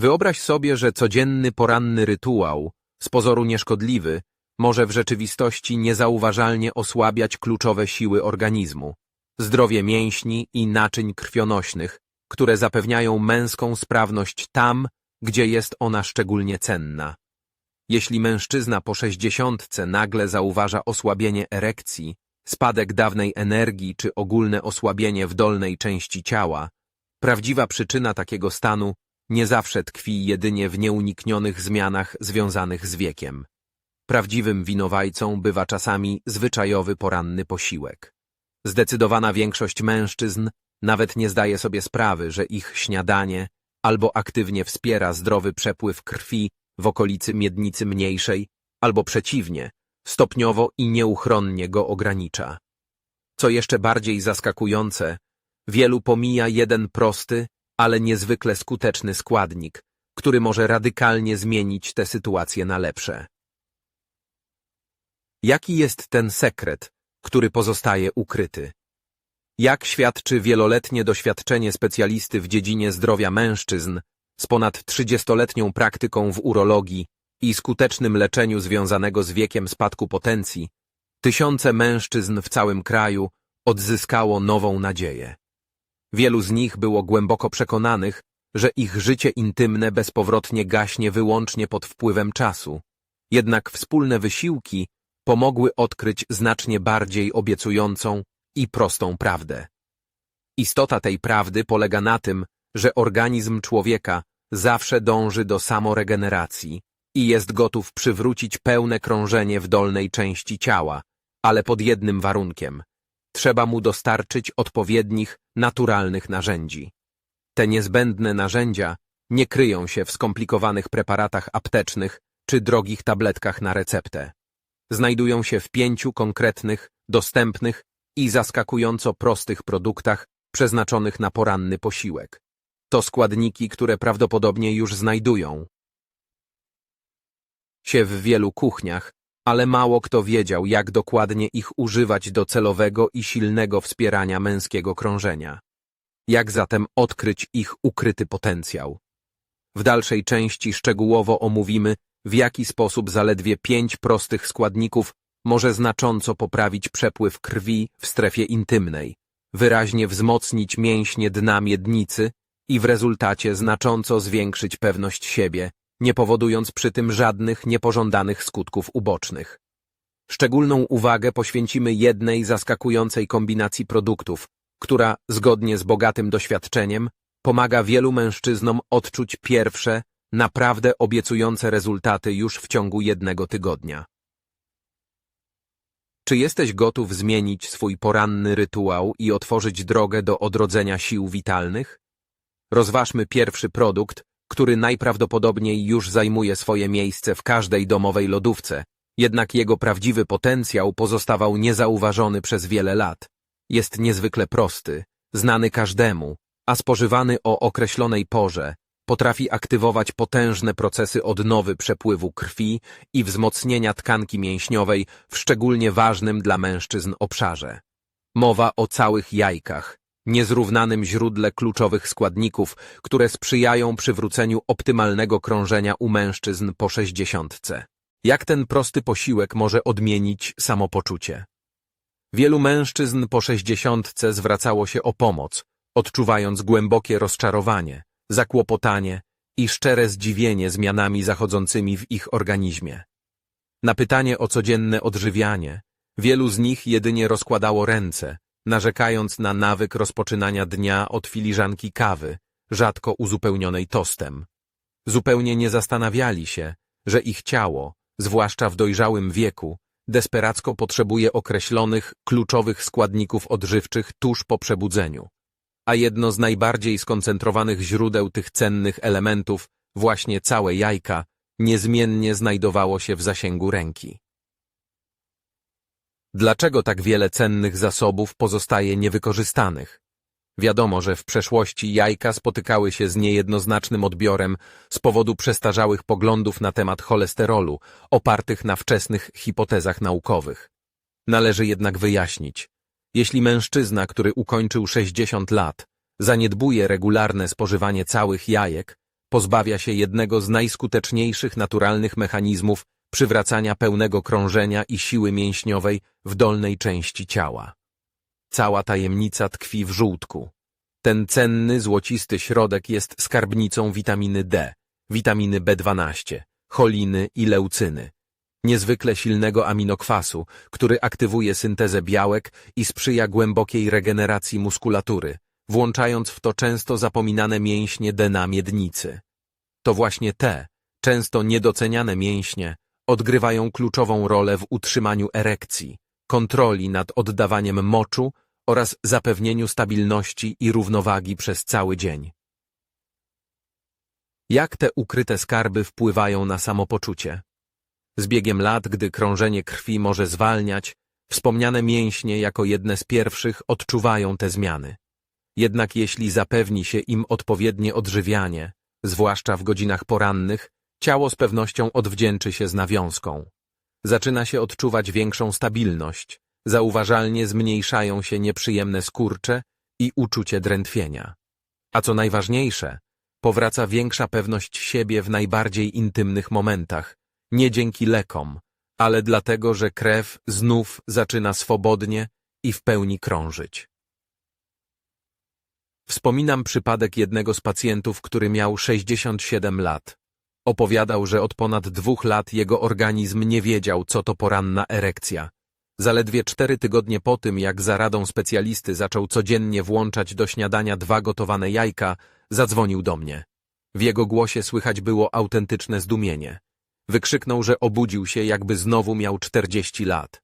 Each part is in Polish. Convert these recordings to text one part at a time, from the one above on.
Wyobraź sobie, że codzienny poranny rytuał, z pozoru nieszkodliwy, może w rzeczywistości niezauważalnie osłabiać kluczowe siły organizmu, zdrowie mięśni i naczyń krwionośnych, które zapewniają męską sprawność tam, gdzie jest ona szczególnie cenna. Jeśli mężczyzna po sześćdziesiątce nagle zauważa osłabienie erekcji, spadek dawnej energii czy ogólne osłabienie w dolnej części ciała, prawdziwa przyczyna takiego stanu nie zawsze tkwi jedynie w nieuniknionych zmianach związanych z wiekiem. Prawdziwym winowajcą bywa czasami zwyczajowy poranny posiłek. Zdecydowana większość mężczyzn nawet nie zdaje sobie sprawy, że ich śniadanie albo aktywnie wspiera zdrowy przepływ krwi w okolicy miednicy mniejszej, albo przeciwnie, stopniowo i nieuchronnie go ogranicza. Co jeszcze bardziej zaskakujące, wielu pomija jeden prosty, ale niezwykle skuteczny składnik, który może radykalnie zmienić tę sytuację na lepsze. Jaki jest ten sekret, który pozostaje ukryty? Jak świadczy wieloletnie doświadczenie specjalisty w dziedzinie zdrowia mężczyzn z ponad 30-letnią praktyką w urologii i skutecznym leczeniu związanego z wiekiem spadku potencji, tysiące mężczyzn w całym kraju odzyskało nową nadzieję. Wielu z nich było głęboko przekonanych, że ich życie intymne bezpowrotnie gaśnie wyłącznie pod wpływem czasu. Jednak wspólne wysiłki pomogły odkryć znacznie bardziej obiecującą i prostą prawdę. Istota tej prawdy polega na tym, że organizm człowieka zawsze dąży do samoregeneracji i jest gotów przywrócić pełne krążenie w dolnej części ciała, ale pod jednym warunkiem. Trzeba mu dostarczyć odpowiednich, naturalnych narzędzi. Te niezbędne narzędzia nie kryją się w skomplikowanych preparatach aptecznych czy drogich tabletkach na receptę. Znajdują się w pięciu konkretnych, dostępnych i zaskakująco prostych produktach przeznaczonych na poranny posiłek. To składniki, które prawdopodobnie już znajdują się w wielu kuchniach, ale mało kto wiedział, jak dokładnie ich używać do celowego i silnego wspierania męskiego krążenia. Jak zatem odkryć ich ukryty potencjał? W dalszej części szczegółowo omówimy, w jaki sposób zaledwie pięć prostych składników może znacząco poprawić przepływ krwi w strefie intymnej, wyraźnie wzmocnić mięśnie dna miednicy i w rezultacie znacząco zwiększyć pewność siebie, nie powodując przy tym żadnych niepożądanych skutków ubocznych. Szczególną uwagę poświęcimy jednej zaskakującej kombinacji produktów, która, zgodnie z bogatym doświadczeniem, pomaga wielu mężczyznom odczuć pierwsze, naprawdę obiecujące rezultaty już w ciągu jednego tygodnia. Czy jesteś gotów zmienić swój poranny rytuał i otworzyć drogę do odrodzenia sił witalnych? Rozważmy pierwszy produkt, który najprawdopodobniej już zajmuje swoje miejsce w każdej domowej lodówce, jednak jego prawdziwy potencjał pozostawał niezauważony przez wiele lat. Jest niezwykle prosty, znany każdemu, a spożywany o określonej porze, potrafi aktywować potężne procesy odnowy przepływu krwi i wzmocnienia tkanki mięśniowej w szczególnie ważnym dla mężczyzn obszarze. Mowa o całych jajkach, niezrównanym źródle kluczowych składników, które sprzyjają przywróceniu optymalnego krążenia u mężczyzn po sześćdziesiątce. Jak ten prosty posiłek może odmienić samopoczucie? Wielu mężczyzn po sześćdziesiątce zwracało się o pomoc, odczuwając głębokie rozczarowanie, zakłopotanie i szczere zdziwienie zmianami zachodzącymi w ich organizmie. Na pytanie o codzienne odżywianie, wielu z nich jedynie rozkładało ręce, narzekając na nawyk rozpoczynania dnia od filiżanki kawy, rzadko uzupełnionej tostem. Zupełnie nie zastanawiali się, że ich ciało, zwłaszcza w dojrzałym wieku, desperacko potrzebuje określonych, kluczowych składników odżywczych tuż po przebudzeniu. A jedno z najbardziej skoncentrowanych źródeł tych cennych elementów, właśnie całe jajka, niezmiennie znajdowało się w zasięgu ręki. Dlaczego tak wiele cennych zasobów pozostaje niewykorzystanych? Wiadomo, że w przeszłości jajka spotykały się z niejednoznacznym odbiorem z powodu przestarzałych poglądów na temat cholesterolu, opartych na wczesnych hipotezach naukowych. Należy jednak wyjaśnić, jeśli mężczyzna, który ukończył 60 lat, zaniedbuje regularne spożywanie całych jajek, pozbawia się jednego z najskuteczniejszych naturalnych mechanizmów przywracania pełnego krążenia i siły mięśniowej w dolnej części ciała. Cała tajemnica tkwi w żółtku. Ten cenny, złocisty środek jest skarbnicą witaminy D, witaminy B12, choliny i leucyny. Niezwykle silnego aminokwasu, który aktywuje syntezę białek i sprzyja głębokiej regeneracji muskulatury, włączając w to często zapominane mięśnie dna miednicy. To właśnie te, często niedoceniane mięśnie, odgrywają kluczową rolę w utrzymaniu erekcji, kontroli nad oddawaniem moczu oraz zapewnieniu stabilności i równowagi przez cały dzień. Jak te ukryte skarby wpływają na samopoczucie? Z biegiem lat, gdy krążenie krwi może zwalniać, wspomniane mięśnie jako jedne z pierwszych odczuwają te zmiany. Jednak jeśli zapewni się im odpowiednie odżywianie, zwłaszcza w godzinach porannych, ciało z pewnością odwdzięczy się z nawiązką. Zaczyna się odczuwać większą stabilność, zauważalnie zmniejszają się nieprzyjemne skurcze i uczucie drętwienia. A co najważniejsze, powraca większa pewność siebie w najbardziej intymnych momentach, nie dzięki lekom, ale dlatego, że krew znów zaczyna swobodnie i w pełni krążyć. Wspominam przypadek jednego z pacjentów, który miał 67 lat. Opowiadał, że od ponad dwóch lat jego organizm nie wiedział, co to poranna erekcja. Zaledwie cztery tygodnie po tym, jak za radą specjalisty zaczął codziennie włączać do śniadania dwa gotowane jajka, zadzwonił do mnie. W jego głosie słychać było autentyczne zdumienie. Wykrzyknął, że obudził się, jakby znowu miał 40 lat.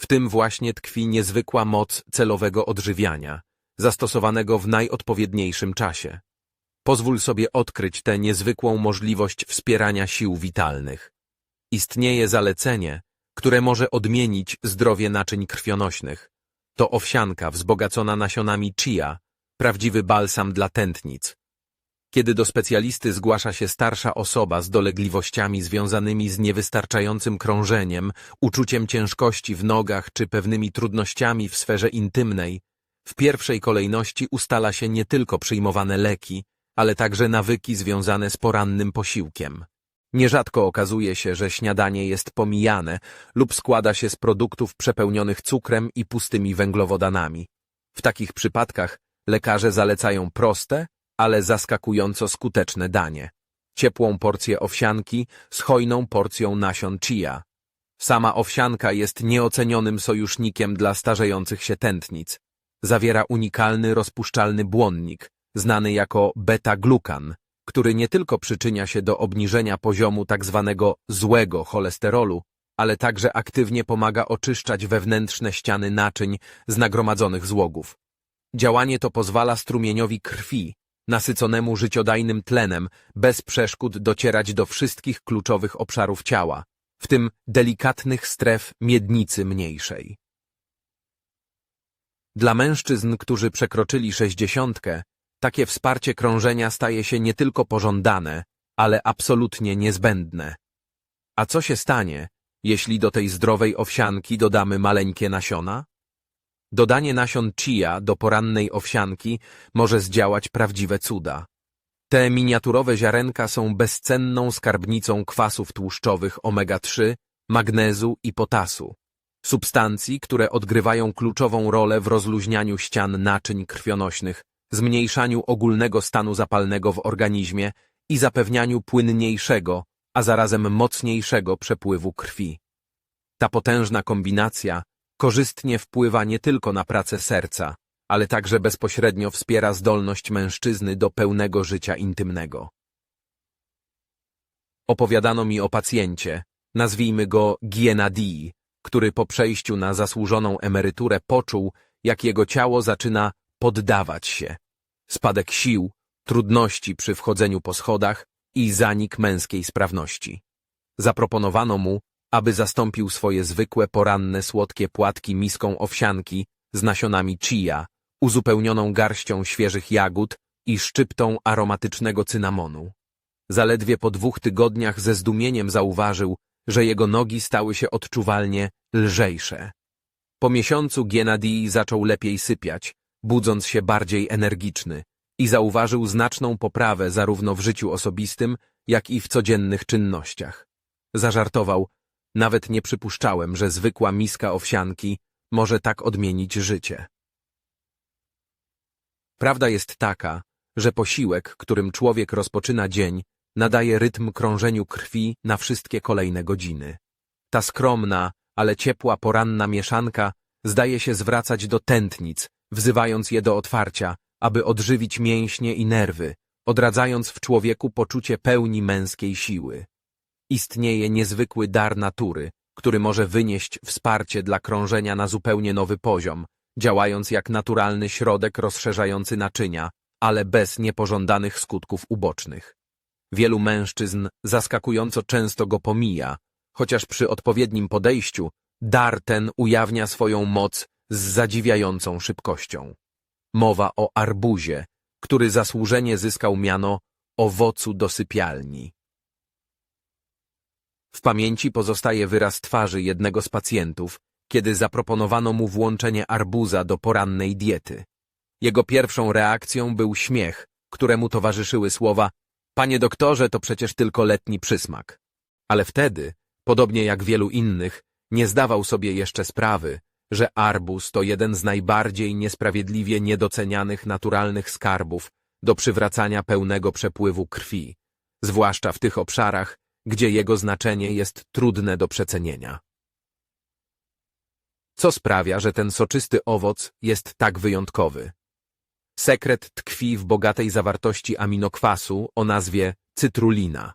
W tym właśnie tkwi niezwykła moc celowego odżywiania, zastosowanego w najodpowiedniejszym czasie. Pozwól sobie odkryć tę niezwykłą możliwość wspierania sił witalnych. Istnieje zalecenie, które może odmienić zdrowie naczyń krwionośnych. To owsianka wzbogacona nasionami chia, prawdziwy balsam dla tętnic. Kiedy do specjalisty zgłasza się starsza osoba z dolegliwościami związanymi z niewystarczającym krążeniem, uczuciem ciężkości w nogach czy pewnymi trudnościami w sferze intymnej, w pierwszej kolejności ustala się nie tylko przyjmowane leki, ale także nawyki związane z porannym posiłkiem. Nierzadko okazuje się, że śniadanie jest pomijane lub składa się z produktów przepełnionych cukrem i pustymi węglowodanami. W takich przypadkach lekarze zalecają proste, ale zaskakująco skuteczne danie. Ciepłą porcję owsianki z hojną porcją nasion chia. Sama owsianka jest nieocenionym sojusznikiem dla starzejących się tętnic. Zawiera unikalny rozpuszczalny błonnik, znany jako beta-glukan, który nie tylko przyczynia się do obniżenia poziomu tzw. Tak złego cholesterolu, ale także aktywnie pomaga oczyszczać wewnętrzne ściany naczyń z nagromadzonych złogów. Działanie to pozwala strumieniowi krwi, nasyconemu życiodajnym tlenem, bez przeszkód docierać do wszystkich kluczowych obszarów ciała, w tym delikatnych stref miednicy mniejszej. Dla mężczyzn, którzy przekroczyli sześćdziesiątkę, takie wsparcie krążenia staje się nie tylko pożądane, ale absolutnie niezbędne. A co się stanie, jeśli do tej zdrowej owsianki dodamy maleńkie nasiona? Dodanie nasion chia do porannej owsianki może zdziałać prawdziwe cuda. Te miniaturowe ziarenka są bezcenną skarbnicą kwasów tłuszczowych omega-3, magnezu i potasu, substancji, które odgrywają kluczową rolę w rozluźnianiu ścian naczyń krwionośnych, zmniejszaniu ogólnego stanu zapalnego w organizmie i zapewnianiu płynniejszego, a zarazem mocniejszego przepływu krwi. Ta potężna kombinacja korzystnie wpływa nie tylko na pracę serca, ale także bezpośrednio wspiera zdolność mężczyzny do pełnego życia intymnego. Opowiadano mi o pacjencie, nazwijmy go Gienadii, który po przejściu na zasłużoną emeryturę poczuł, jak jego ciało zaczyna poddawać się. Spadek sił, trudności przy wchodzeniu po schodach i zanik męskiej sprawności. Zaproponowano mu, aby zastąpił swoje zwykłe poranne słodkie płatki miską owsianki z nasionami chia, uzupełnioną garścią świeżych jagód i szczyptą aromatycznego cynamonu. Zaledwie po dwóch tygodniach ze zdumieniem zauważył, że jego nogi stały się odczuwalnie lżejsze. Po miesiącu Gienadii zaczął lepiej sypiać, budząc się bardziej energiczny, i zauważył znaczną poprawę zarówno w życiu osobistym, jak i w codziennych czynnościach. Zażartował, nawet nie przypuszczałem, że zwykła miska owsianki może tak odmienić życie. Prawda jest taka, że posiłek, którym człowiek rozpoczyna dzień, nadaje rytm krążeniu krwi na wszystkie kolejne godziny. Ta skromna, ale ciepła poranna mieszanka zdaje się zwracać do tętnic, wzywając je do otwarcia, aby odżywić mięśnie i nerwy, odradzając w człowieku poczucie pełni męskiej siły. Istnieje niezwykły dar natury, który może wynieść wsparcie dla krążenia na zupełnie nowy poziom, działając jak naturalny środek rozszerzający naczynia, ale bez niepożądanych skutków ubocznych. Wielu mężczyzn zaskakująco często go pomija, chociaż przy odpowiednim podejściu dar ten ujawnia swoją moc z zadziwiającą szybkością. Mowa o arbuzie, który zasłużenie zyskał miano owocu do sypialni. W pamięci pozostaje wyraz twarzy jednego z pacjentów, kiedy zaproponowano mu włączenie arbuza do porannej diety. Jego pierwszą reakcją był śmiech, któremu towarzyszyły słowa Panie doktorze, to przecież tylko letni przysmak. Ale wtedy, podobnie jak wielu innych, nie zdawał sobie jeszcze sprawy, że arbuz to jeden z najbardziej niesprawiedliwie niedocenianych naturalnych skarbów do przywracania pełnego przepływu krwi, zwłaszcza w tych obszarach, gdzie jego znaczenie jest trudne do przecenienia. Co sprawia, że ten soczysty owoc jest tak wyjątkowy? Sekret tkwi w bogatej zawartości aminokwasu o nazwie cytrulina.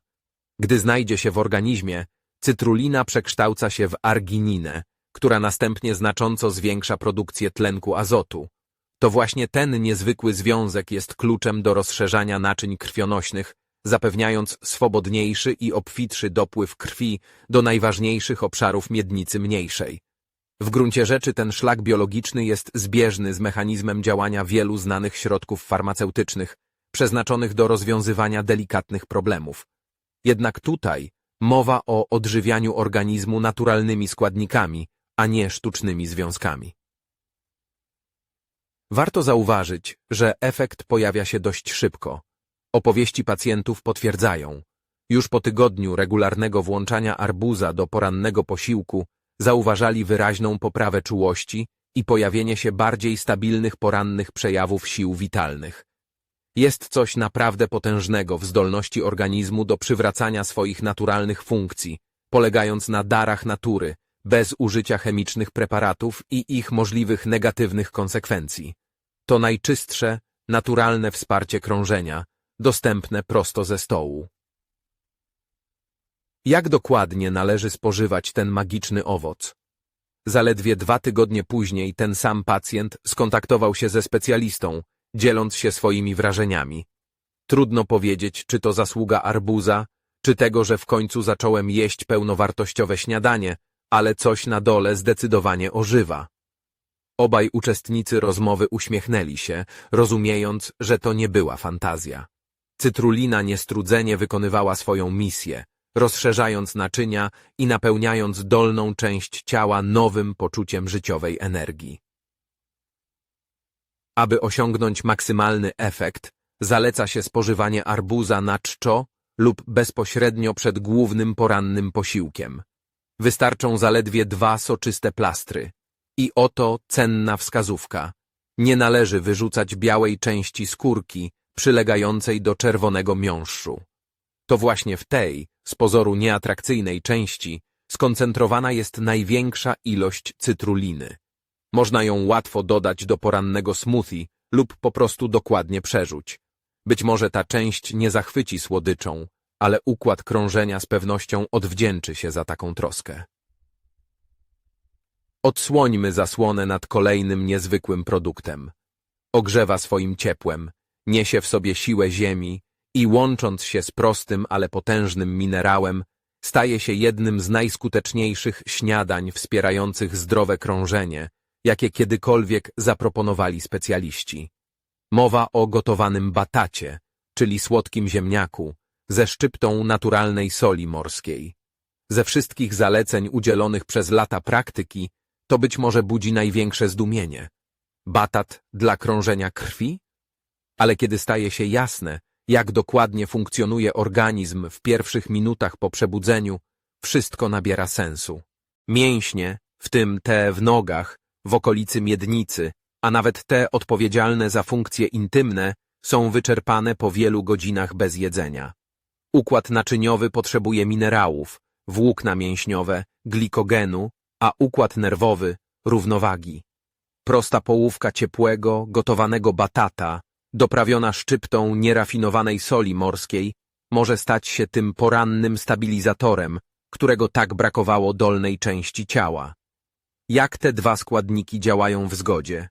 Gdy znajdzie się w organizmie, cytrulina przekształca się w argininę, która następnie znacząco zwiększa produkcję tlenku azotu. To właśnie ten niezwykły związek jest kluczem do rozszerzania naczyń krwionośnych, zapewniając swobodniejszy i obfitszy dopływ krwi do najważniejszych obszarów miednicy mniejszej. W gruncie rzeczy ten szlak biologiczny jest zbieżny z mechanizmem działania wielu znanych środków farmaceutycznych, przeznaczonych do rozwiązywania delikatnych problemów. Jednak tutaj mowa o odżywianiu organizmu naturalnymi składnikami, a nie sztucznymi związkami. Warto zauważyć, że efekt pojawia się dość szybko. Opowieści pacjentów potwierdzają. Już po tygodniu regularnego włączania arbuza do porannego posiłku zauważali wyraźną poprawę czułości i pojawienie się bardziej stabilnych porannych przejawów sił witalnych. Jest coś naprawdę potężnego w zdolności organizmu do przywracania swoich naturalnych funkcji, polegając na darach natury, bez użycia chemicznych preparatów i ich możliwych negatywnych konsekwencji. To najczystsze, naturalne wsparcie krążenia, dostępne prosto ze stołu. Jak dokładnie należy spożywać ten magiczny owoc? Zaledwie dwa tygodnie później ten sam pacjent skontaktował się ze specjalistą, dzieląc się swoimi wrażeniami. Trudno powiedzieć, czy to zasługa arbuza, czy tego, że w końcu zacząłem jeść pełnowartościowe śniadanie, ale coś na dole zdecydowanie ożywa. Obaj uczestnicy rozmowy uśmiechnęli się, rozumiejąc, że to nie była fantazja. Cytrulina niestrudzenie wykonywała swoją misję, rozszerzając naczynia i napełniając dolną część ciała nowym poczuciem życiowej energii. Aby osiągnąć maksymalny efekt, zaleca się spożywanie arbuza na czczo lub bezpośrednio przed głównym porannym posiłkiem. Wystarczą zaledwie dwa soczyste plastry. I oto cenna wskazówka. Nie należy wyrzucać białej części skórki przylegającej do czerwonego miąższu. To właśnie w tej, z pozoru nieatrakcyjnej części, skoncentrowana jest największa ilość cytruliny. Można ją łatwo dodać do porannego smoothie lub po prostu dokładnie przerzuć. Być może ta część nie zachwyci słodyczą, ale układ krążenia z pewnością odwdzięczy się za taką troskę. Odsłońmy zasłonę nad kolejnym niezwykłym produktem. Ogrzewa swoim ciepłem, niesie w sobie siłę ziemi i łącząc się z prostym, ale potężnym minerałem, staje się jednym z najskuteczniejszych śniadań wspierających zdrowe krążenie, jakie kiedykolwiek zaproponowali specjaliści. Mowa o gotowanym batacie, czyli słodkim ziemniaku, ze szczyptą naturalnej soli morskiej. Ze wszystkich zaleceń udzielonych przez lata praktyki, to być może budzi największe zdumienie. Batat dla krążenia krwi? Ale kiedy staje się jasne, jak dokładnie funkcjonuje organizm w pierwszych minutach po przebudzeniu, wszystko nabiera sensu. Mięśnie, w tym te w nogach, w okolicy miednicy, a nawet te odpowiedzialne za funkcje intymne, są wyczerpane po wielu godzinach bez jedzenia. Układ naczyniowy potrzebuje minerałów, włókna mięśniowe, glikogenu, a układ nerwowy równowagi. Prosta połówka ciepłego, gotowanego batata, doprawiona szczyptą nierafinowanej soli morskiej, może stać się tym porannym stabilizatorem, którego tak brakowało dolnej części ciała. Jak te dwa składniki działają w zgodzie?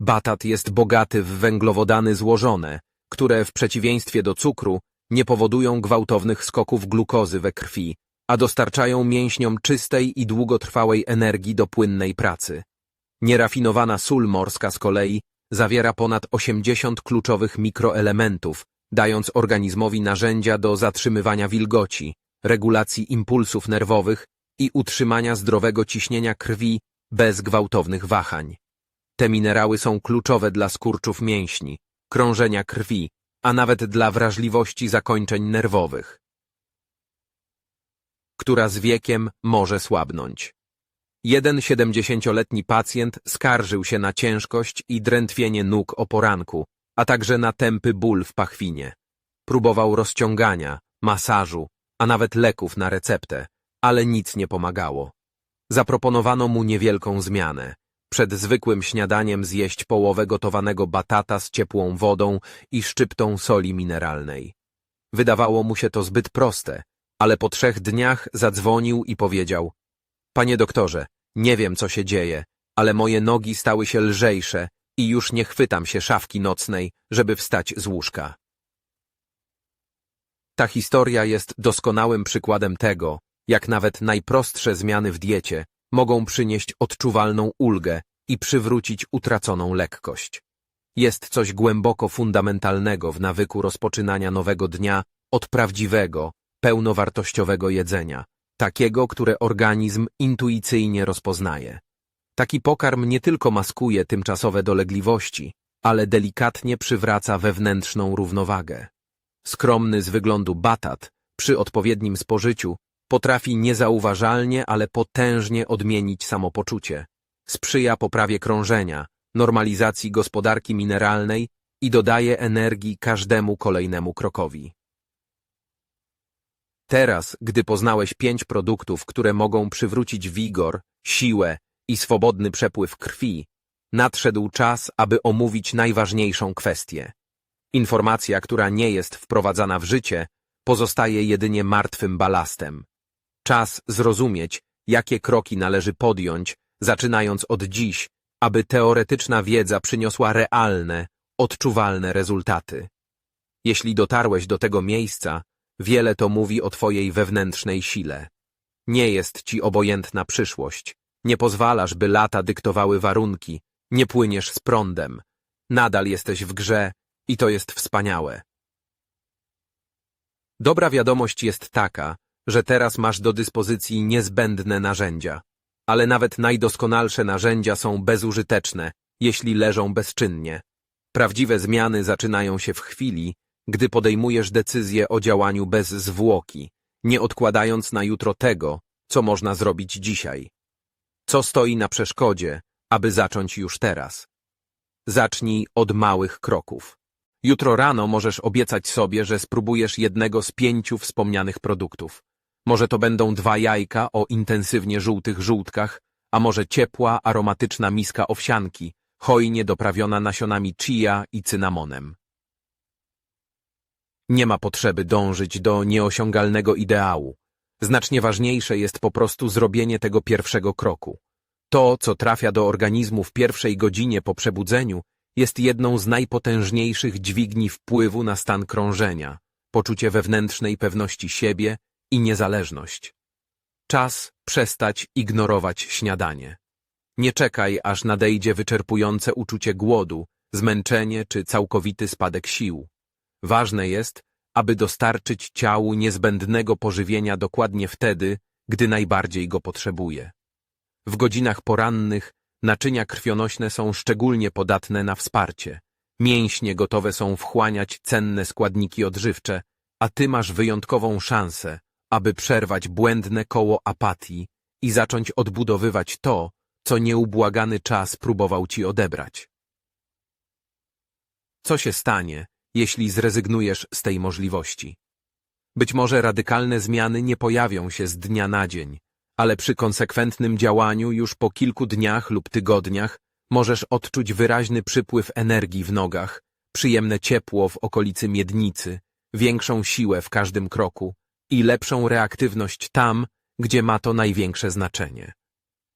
Batat jest bogaty w węglowodany złożone, które w przeciwieństwie do cukru nie powodują gwałtownych skoków glukozy we krwi, a dostarczają mięśniom czystej i długotrwałej energii do płynnej pracy. Nierafinowana sól morska z kolei zawiera ponad 80 kluczowych mikroelementów, dając organizmowi narzędzia do zatrzymywania wilgoci, regulacji impulsów nerwowych i utrzymania zdrowego ciśnienia krwi bez gwałtownych wahań. Te minerały są kluczowe dla skurczów mięśni, krążenia krwi, a nawet dla wrażliwości zakończeń nerwowych, która z wiekiem może słabnąć. Jeden siedemdziesięcioletni pacjent skarżył się na ciężkość i drętwienie nóg o poranku, a także na tępy ból w pachwinie. Próbował rozciągania, masażu, a nawet leków na receptę, ale nic nie pomagało. Zaproponowano mu niewielką zmianę. Przed zwykłym śniadaniem zjeść połowę gotowanego batata z ciepłą wodą i szczyptą soli mineralnej. Wydawało mu się to zbyt proste, ale po trzech dniach zadzwonił i powiedział Panie doktorze, nie wiem co się dzieje, ale moje nogi stały się lżejsze i już nie chwytam się szafki nocnej, żeby wstać z łóżka. Ta historia jest doskonałym przykładem tego, jak nawet najprostsze zmiany w diecie mogą przynieść odczuwalną ulgę i przywrócić utraconą lekkość. Jest coś głęboko fundamentalnego w nawyku rozpoczynania nowego dnia od prawdziwego, pełnowartościowego jedzenia, takiego, które organizm intuicyjnie rozpoznaje. Taki pokarm nie tylko maskuje tymczasowe dolegliwości, ale delikatnie przywraca wewnętrzną równowagę. Skromny z wyglądu batat, przy odpowiednim spożyciu, potrafi niezauważalnie, ale potężnie odmienić samopoczucie. Sprzyja poprawie krążenia, normalizacji gospodarki mineralnej i dodaje energii każdemu kolejnemu krokowi. Teraz, gdy poznałeś pięć produktów, które mogą przywrócić wigor, siłę i swobodny przepływ krwi, nadszedł czas, aby omówić najważniejszą kwestię. Informacja, która nie jest wprowadzana w życie, pozostaje jedynie martwym balastem. Czas zrozumieć, jakie kroki należy podjąć, zaczynając od dziś, aby teoretyczna wiedza przyniosła realne, odczuwalne rezultaty. Jeśli dotarłeś do tego miejsca, wiele to mówi o twojej wewnętrznej sile. Nie jest ci obojętna przyszłość. Nie pozwalasz, by lata dyktowały warunki. Nie płyniesz z prądem. Nadal jesteś w grze i to jest wspaniałe. Dobra wiadomość jest taka, że teraz masz do dyspozycji niezbędne narzędzia. Ale nawet najdoskonalsze narzędzia są bezużyteczne, jeśli leżą bezczynnie. Prawdziwe zmiany zaczynają się w chwili, gdy podejmujesz decyzję o działaniu bez zwłoki, nie odkładając na jutro tego, co można zrobić dzisiaj. Co stoi na przeszkodzie, aby zacząć już teraz? Zacznij od małych kroków. Jutro rano możesz obiecać sobie, że spróbujesz jednego z pięciu wspomnianych produktów. Może to będą dwa jajka o intensywnie żółtych żółtkach, a może ciepła, aromatyczna miska owsianki, hojnie doprawiona nasionami chia i cynamonem. Nie ma potrzeby dążyć do nieosiągalnego ideału. Znacznie ważniejsze jest po prostu zrobienie tego pierwszego kroku. To, co trafia do organizmu w pierwszej godzinie po przebudzeniu, jest jedną z najpotężniejszych dźwigni wpływu na stan krążenia, poczucie wewnętrznej pewności siebie i niezależność. Czas przestać ignorować śniadanie. Nie czekaj, aż nadejdzie wyczerpujące uczucie głodu, zmęczenie czy całkowity spadek sił. Ważne jest, aby dostarczyć ciału niezbędnego pożywienia dokładnie wtedy, gdy najbardziej go potrzebuje. W godzinach porannych naczynia krwionośne są szczególnie podatne na wsparcie, Mięśnie gotowe są wchłaniać cenne składniki odżywcze, a ty masz wyjątkową szansę, aby przerwać błędne koło apatii i zacząć odbudowywać to, co nieubłagany czas próbował ci odebrać. Co się stanie, jeśli zrezygnujesz z tej możliwości? Być może radykalne zmiany nie pojawią się z dnia na dzień, ale przy konsekwentnym działaniu już po kilku dniach lub tygodniach możesz odczuć wyraźny przypływ energii w nogach, przyjemne ciepło w okolicy miednicy, większą siłę w każdym kroku i lepszą reaktywność tam, gdzie ma to największe znaczenie.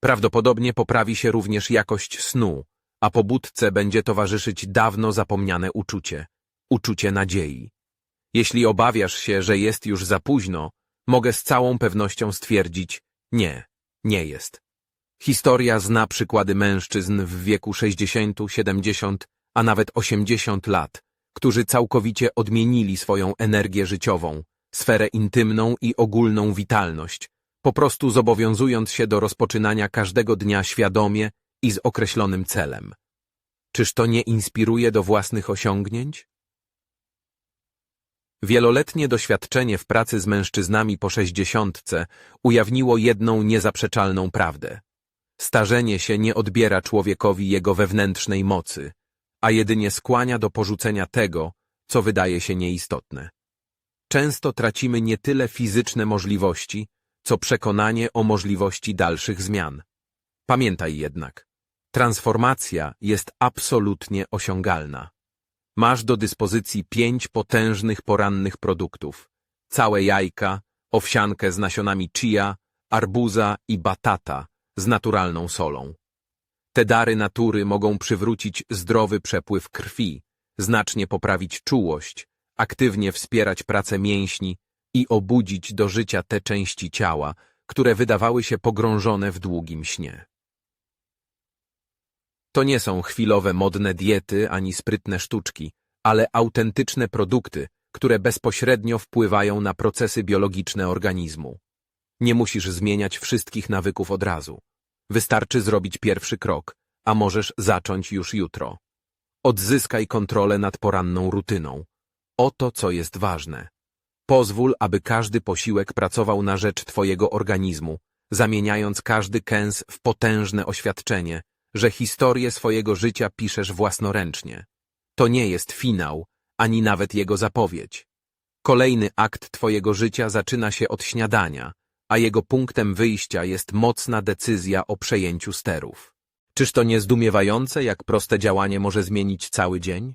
Prawdopodobnie poprawi się również jakość snu, a pobudce będzie towarzyszyć dawno zapomniane uczucie, uczucie nadziei. Jeśli obawiasz się, że jest już za późno, mogę z całą pewnością stwierdzić, nie, nie jest. Historia zna przykłady mężczyzn w wieku 60, 70, a nawet 80 lat, którzy całkowicie odmienili swoją energię życiową, sferę intymną i ogólną witalność, po prostu zobowiązując się do rozpoczynania każdego dnia świadomie i z określonym celem. Czyż to nie inspiruje do własnych osiągnięć? Wieloletnie doświadczenie w pracy z mężczyznami po sześćdziesiątce ujawniło jedną niezaprzeczalną prawdę. Starzenie się nie odbiera człowiekowi jego wewnętrznej mocy, a jedynie skłania do porzucenia tego, co wydaje się nieistotne. Często tracimy nie tyle fizyczne możliwości, co przekonanie o możliwości dalszych zmian. Pamiętaj jednak, transformacja jest absolutnie osiągalna. Masz do dyspozycji pięć potężnych porannych produktów. Całe jajka, owsiankę z nasionami chia, arbuza i batata z naturalną solą. Te dary natury mogą przywrócić zdrowy przepływ krwi, znacznie poprawić czułość, aktywnie wspierać pracę mięśni i obudzić do życia te części ciała, które wydawały się pogrążone w długim śnie. To nie są chwilowe modne diety ani sprytne sztuczki, ale autentyczne produkty, które bezpośrednio wpływają na procesy biologiczne organizmu. Nie musisz zmieniać wszystkich nawyków od razu. Wystarczy zrobić pierwszy krok, a możesz zacząć już jutro. Odzyskaj kontrolę nad poranną rutyną. Oto, co jest ważne. Pozwól, aby każdy posiłek pracował na rzecz Twojego organizmu, zamieniając każdy kęs w potężne oświadczenie, że historię swojego życia piszesz własnoręcznie. To nie jest finał, ani nawet jego zapowiedź. Kolejny akt Twojego życia zaczyna się od śniadania, a jego punktem wyjścia jest mocna decyzja o przejęciu sterów. Czyż to nie zdumiewające, jak proste działanie może zmienić cały dzień?